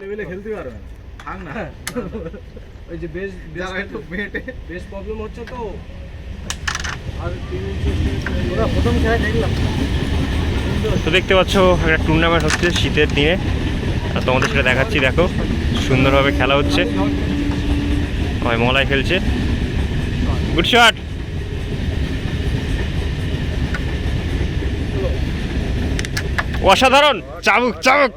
লেভেলে খেলতে পারবে না। থাক না। ওই যে বেশ যারা একটু মেটে। বেশ প্রবলেম হচ্ছে তো। আর ওরা প্রথম খেলা দেখলাম। তো দেখতে পাচ্ছ একটা টুর্নামেন্ট হচ্ছে শীতের দিনে। আর তোমাদের সেটা দেখাচ্ছি দেখো সুন্দরভাবে খেলা হচ্ছে। ওই মলাই খেলছে। গুড শট অসাধারণ! চাবুক চাবুক!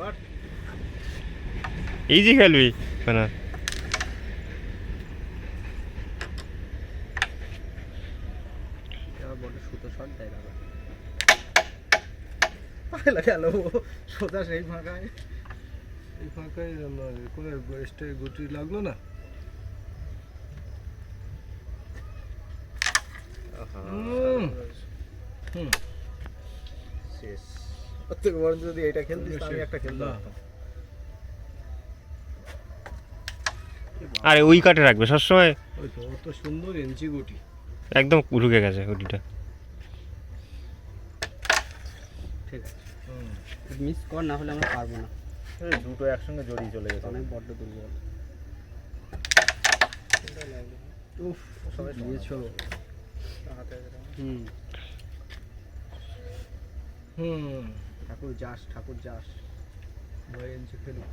ইজি খেলবি। মানে। সোজা সেই ফাঁকায়। এই ফাঁকায় কোনো স্টে গুটি লাগল না। হুম। হুম। শেষ। বরঞ্চ যদি এটা খেলতিস আমি একটা খেলতে না। পারতাম আরে ওই কাটে রাখবে সবসময় ওই তো অত সুন্দর এনচি গুটি। একদম ঢুকে গেছে গুটিটা। ঠিক আছে। মিস কর না হলে আমরা পারব না। এই দুটো একসঙ্গে জড়িয়ে চলে গেছে। অনেক বড্ড দুর্বল। উফ সবাই দিয়েছ হুম। হুম। ঠাকুর যাস ঠাকুর যাস। ভাই এনচি খেলুক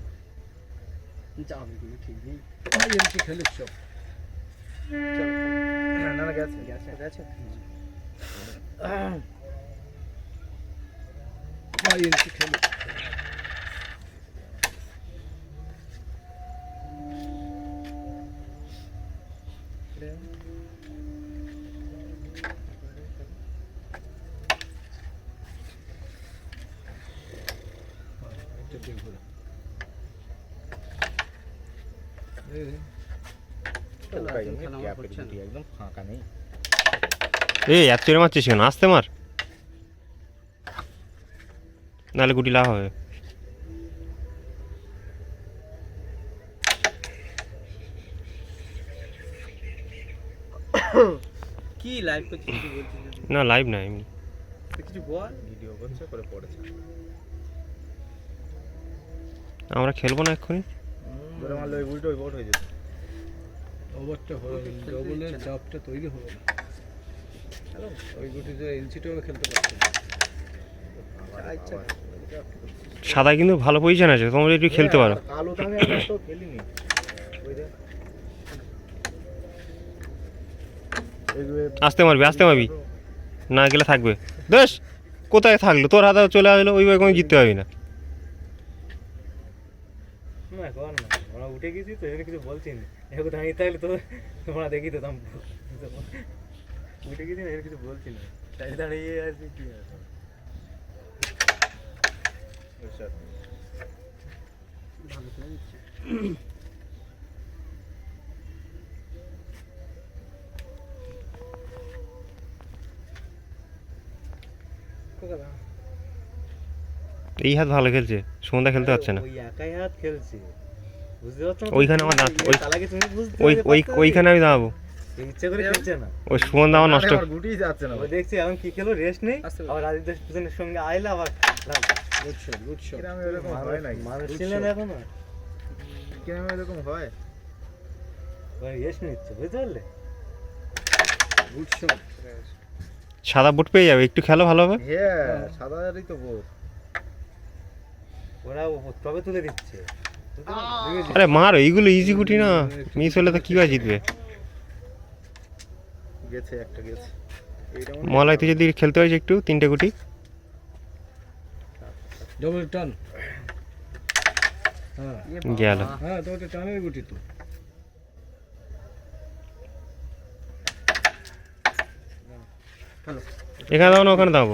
যাবে কিন্তু ঠিক নেই ভাই এনচি খেলুক সব না না না, গেছে গেছে গেছে ভাই এনচি খেলুক এটা দেখব না। এই রে, খেলা ওটাই, এখন খেলা আমার গ্যাপের হচ্ছে না। গুটি একদম ফাঁকা নেই এই এত চড়ে মারছিস কেন? আসতে মার। নাহলে গুটি লাভ হবে। কি লাইভ করছিস না? না লাইভ না এমনি। তুই কিছু বল। ভিডিও করছে করে পড়েছে। আমরা খেলব না এক্ষুনি? ধরে মারলে ওই উল্টো ওই বোট হয়ে যেত। ওভারটা ডবলের চাপটা তৈরি হলো না। ওই গুটিতে খেলতে পারছে। আচ্ছা। সাদায় কিন্তু ভালো পজিশন আছে তোমরা একটু খেলতে পারো। কালো তো আমি খেলিনি। আসতে মারবি আসতে মারবি। না গেলে থাকবে। বেশ কোথায় থাকল? তোর হাতে চলে আসলো ওইভাবে কোনো জিততে পারবি না। উঠে গেছি তো এখানে কিছু বলছি না। এখন দাঁড়িয়ে থাকলে তো তোমরা দেখি উঠে গেছি না এখানে কিছু বলছি না। দাঁড়িয়ে দাঁড়িয়ে আছি কি আছে? এই হাত ভালো খেলছে সুমনদা খেলতে পারছে না। ওই একাই হাত খেলছে। না ওইখানে আমার দাঁত ওই তালাকে তুমি বুঝতে ওই ওই ওইখানে আমি দাঁড়াবো। ইচ্ছে করে খেলছে না। ওই নষ্ট যাচ্ছে না। ও দেখছি এখন কি খেলো রেস্ট নেই? আস্তে আবার রাজীব পিছনের সঙ্গে আইলে আবার গুড শট গুড শট। কিরাম এরকম হয় মানুষ এখনও? এরকম হয়? রেস্ট নিচ্ছে বুঝতে পারলে? Good shot. সাদা বুট পেয়ে যাবে একটু খেলো ভালো হবে হ্যাঁ সাদারই তো বোট। ওরা ও- তবে তুলে দিচ্ছে? আরে মার এইগুলো ইজি গুটি না। মিস হলে তো কীভাবে জিতবে? গেছে একটা গেছে। মলাই তুই যদি খেলতে পারিস একটু তিনটে গুটি। ডবল টান হ্যাঁ। গেল। হ্যাঁ তো টানের গুটি তো। এখানে দাও না ওখানে দাও।